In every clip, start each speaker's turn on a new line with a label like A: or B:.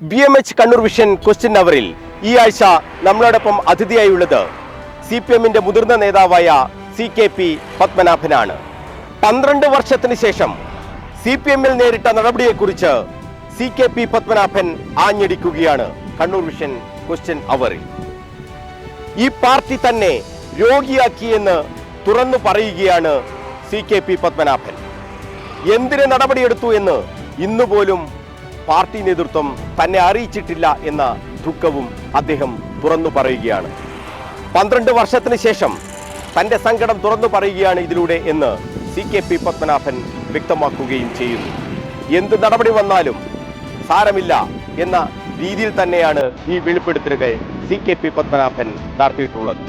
A: M H Kannur vision question അവറിൽ ഈ ആഴ്ച നമ്മളോടൊപ്പം അതിഥിയായുള്ളത് സി പി എമ്മിന്റെ മുതിർന്ന നേതാവായ സി കെ പി പത്മനാഭനാണ്. പന്ത്രണ്ട് വർഷത്തിന് ശേഷം സി പി എമ്മിൽ നേരിട്ട നടപടിയെക്കുറിച്ച് സി കെ പി പത്മനാഭൻ ആഞ്ഞടിക്കുകയാണ് കണ്ണൂർ വിഷൻ ക്വസ്റ്റ്യൻ അവറിൽ. ഈ പാർട്ടി തന്നെ രോഗിയാക്കിയെന്ന് തുറന്നു പറയുകയാണ് സി കെ പി പത്മനാഭൻ. എന്തിന് നടപടിയെടുത്തു എന്ന് ഇന്നുപോലും പാർട്ടി നേതൃത്വം തന്നെ അറിയിച്ചിട്ടില്ല എന്ന ദുഃഖവും അദ്ദേഹം തുറന്നു പറയുകയാണ്. പന്ത്രണ്ട് വർഷത്തിന് ശേഷം തന്റെ സങ്കടം തുറന്നു പറയുകയാണ് ഇതിലൂടെ എന്ന് സി കെ പി പത്മനാഭൻ വ്യക്തമാക്കുകയും ചെയ്യുന്നു. എന്ത് നടപടി വന്നാലും സാരമില്ല എന്ന രീതിയിൽ തന്നെയാണ് ഈ വെളിപ്പെടുത്തലുകൾ സി കെ പി പത്മനാഭൻ നടത്തിയിട്ടുള്ളത്.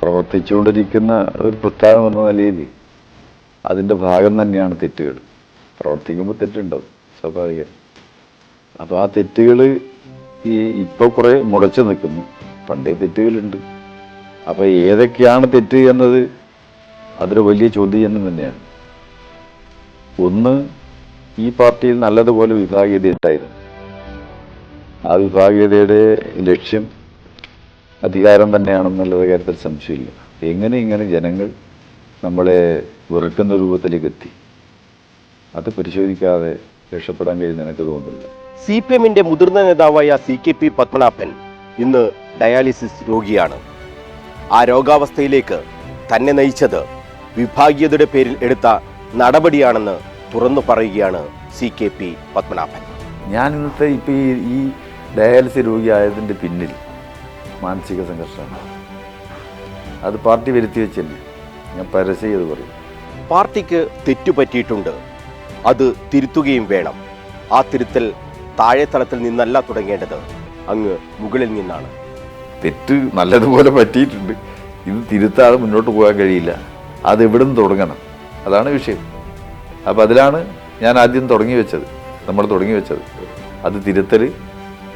B: പ്രവർത്തിച്ചുകൊണ്ടിരിക്കുന്ന ഒരു പ്രസ്ഥാനം എന്ന നിലയിൽ അതിന്റെ ഭാഗം തന്നെയാണ് തെറ്റുകൾ. പ്രവർത്തിക്കുമ്പോൾ തെറ്റുണ്ടാവും സ്വാഭാവികം. അപ്പോൾ ആ തെറ്റുകൾ ഈ ഇപ്പോൾ കുറേ മുടച്ചു നിൽക്കുന്നു. പണ്ടേ തെറ്റുകളുണ്ട്. അപ്പോൾ ഏതൊക്കെയാണ് തെറ്റ് എന്നത്? അതൊരു വലിയ ചോദ്യം തന്നെയാണ്. ഒന്ന് ഈ പാർട്ടിയിൽ നല്ലതുപോലെ വിഭാഗീയത ഉണ്ടായിരുന്നു ആ വിഭാഗീയതയുടെ ലക്ഷ്യം അധികാരം തന്നെയാണെന്നുള്ളത് കാര്യത്തിൽ സംശയമില്ല. എങ്ങനെ ഇങ്ങനെ ജനങ്ങൾ നമ്മളെ വെറുക്കുന്ന രൂപത്തിലേക്ക് എത്തി അത് പരിശോധിക്കാതെ രക്ഷപ്പെടാൻ കഴിയുന്ന എനിക്ക് തോന്നുന്നില്ല.
A: സി പി എമ്മിന്റെ മുതിർന്ന നേതാവായ സി കെ പി പത്മനാഭൻ ഇന്ന് ഡയാലിസിസ് രോഗിയാണ്. ആ രോഗാവസ്ഥയിലേക്ക് തന്നെ നയിച്ചത് വിഭാഗീയതയുടെ പേരിൽ എടുത്ത നടപടിയാണെന്ന് തുറന്നു പറയുകയാണ് സി കെ പി പത്മനാഭൻ.
B: ഞാൻ ഇന്നത്തെ ഇപ്പോൾ ഈ ഈ ഡയാലിസിസ് രോഗിയായതിന്റെ പിന്നിൽ മാനസിക സംഘർഷമാണ്. അത് പാർട്ടി വരുത്തി വെച്ച് തന്നെ ഞാൻ പരസ്യം ചെയ്ത് പറയും.
A: പാർട്ടിക്ക് തെറ്റുപറ്റിയിട്ടുണ്ട്. അത് തിരുത്തുകയും വേണം. ആ തിരുത്തൽ താഴെത്തളത്തിൽ നിന്നല്ല തുടങ്ങേണ്ടത്. അങ്ങ് മുകളിൽ നിന്നാണ്.
B: തെറ്റ് നല്ലതുപോലെ പറ്റിയിട്ടുണ്ട്. ഇത് തിരുത്താതെ മുന്നോട്ട് പോകാൻ കഴിയില്ല. അത് എവിടെ നിന്ന് തുടങ്ങണം? അതാണ് വിഷയം. അപ്പം അതിലാണ് ഞാൻ ആദ്യം തുടങ്ങി വെച്ചത്. നമ്മൾ തുടങ്ങി വെച്ചത്. അത് തിരുത്തൽ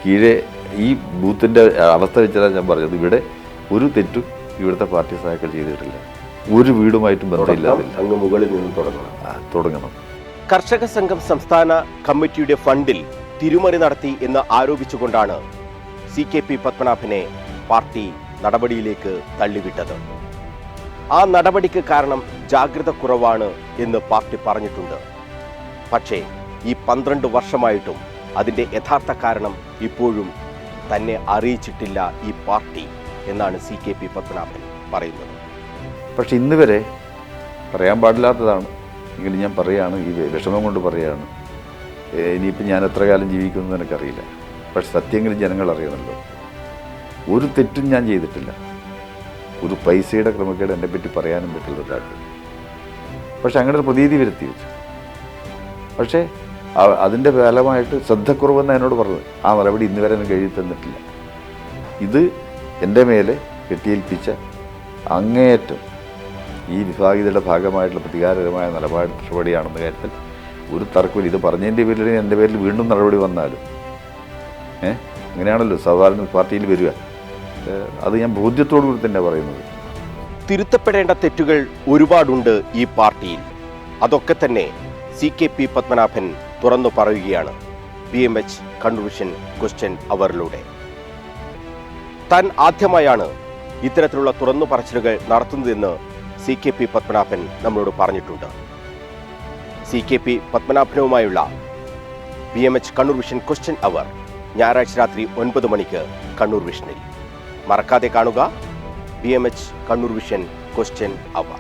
B: കീഴെ ഈ ബൂത്തിന്റെ അവസ്ഥ വെച്ചാൽ ഞാൻ പറഞ്ഞത്. ഇവിടെ ഒരു തെറ്റും ഇവിടുത്തെ പാർട്ടി സഹാക്കൾ ചെയ്തിട്ടില്ല. ഒരു വീടുമായിട്ടും ബന്ധമില്ലാതില്ല
A: അങ്ങ് മുകളിൽ നിന്ന് തുടങ്ങണം.
B: തുടങ്ങണം.
A: കർഷക സംഘം സംസ്ഥാന കമ്മിറ്റിയുടെ ഫണ്ടിൽ തിരുമറി നടത്തി എന്ന് ആരോപിച്ചുകൊണ്ടാണ് സി കെ പി പത്മനാഭനെ പാർട്ടി നടപടിയിലേക്ക് തള്ളിവിട്ടത്. ആ നടപടിക്ക് കാരണം ജാഗ്രത കുറവാണ് എന്ന് പാർട്ടി പറഞ്ഞിട്ടുണ്ട്. പക്ഷേ ഈ പന്ത്രണ്ട് വർഷമായിട്ടും അതിന്റെ യഥാർത്ഥ കാരണം ഇപ്പോഴും തന്നെ അറിയിച്ചിട്ടില്ല ഈ പാർട്ടി എന്നാണ് സി കെ പി പത്മനാഭൻ പറയുന്നത്.
B: പക്ഷെ ഇന്ന് വരെ പറയാൻ പാടില്ലാത്തതാണ്. എങ്കിലും ഞാൻ പറയുകയാണ് ഈ വിഷമം കൊണ്ട് പറയുകയാണ് ഇനിയിപ്പോൾ ഞാൻ എത്ര കാലം ജീവിക്കുമെന്ന് എനിക്കറിയില്ല. പക്ഷെ സത്യമെങ്കിലും ജനങ്ങൾ അറിയണമല്ലോ ഒരു തെറ്റും ഞാൻ ചെയ്തിട്ടില്ല. ഒരു പൈസയുടെ ക്രമക്കേട് എന്നെ പറ്റി പറയാനും പറ്റില്ല ഒരാൾക്ക്. പക്ഷെ അങ്ങനെ ഒരു പ്രതീതി വരുത്തി വെച്ചു. പക്ഷേ അതിന്റെ ഫലമായിട്ട് ശ്രദ്ധക്കുറവെന്ന് എന്നോട് പറഞ്ഞത്. ആ മറുപടി ഇന്ന് വരെ എഴുതി തന്നിട്ടില്ല. ഇത് എന്റെ മേലെ കെട്ടിയേൽപ്പിച്ച അങ്ങേയറ്റം ഈ വിഭാഗീയതയുടെ ഭാഗമായിട്ടുള്ള പ്രതികാരകരമായ നിലപാട് നടപടിയാണെന്ന കാര്യത്തിൽ ഒരു തർക്കമില്ല ഇത് പറഞ്ഞതിന്റെ പേരിൽ എന്റെ പേരിൽ വീണ്ടും നടപടി വന്നാലും ഏ അങ്ങനെയാണല്ലോ സാധാരണ പാർട്ടിയിൽ വരിക. അത് ഞാൻ ബോധ്യത്തോടു കൂടി തന്നെ പറയുന്നത്.
A: തിരുത്തപ്പെടേണ്ട തെറ്റുകൾ ഒരുപാടുണ്ട് ഈ പാർട്ടിയിൽ. അതൊക്കെ തന്നെ സി കെ പി പത്മനാഭൻ തുറന്നു പറയുകയാണ്. B M H convention question അവറിലൂടെ. താൻ ആദ്യമായാണ് ഇത്തരത്തിലുള്ള തുറന്നു പറച്ചിലുകൾ നടത്തുന്നതെന്ന് സി കെ പി പത്മനാഭൻ നമ്മളോട് പറഞ്ഞിട്ടുണ്ട്. C K P പത്മനാഭനുമായുള്ള B M H Kannur vision question hour ഞായറാഴ്ച രാത്രി ഒൻപത് മണിക്ക് കണ്ണൂർ വിഷനിൽ. മറക്കാതെ കാണുക B M H Kannur vision question hour.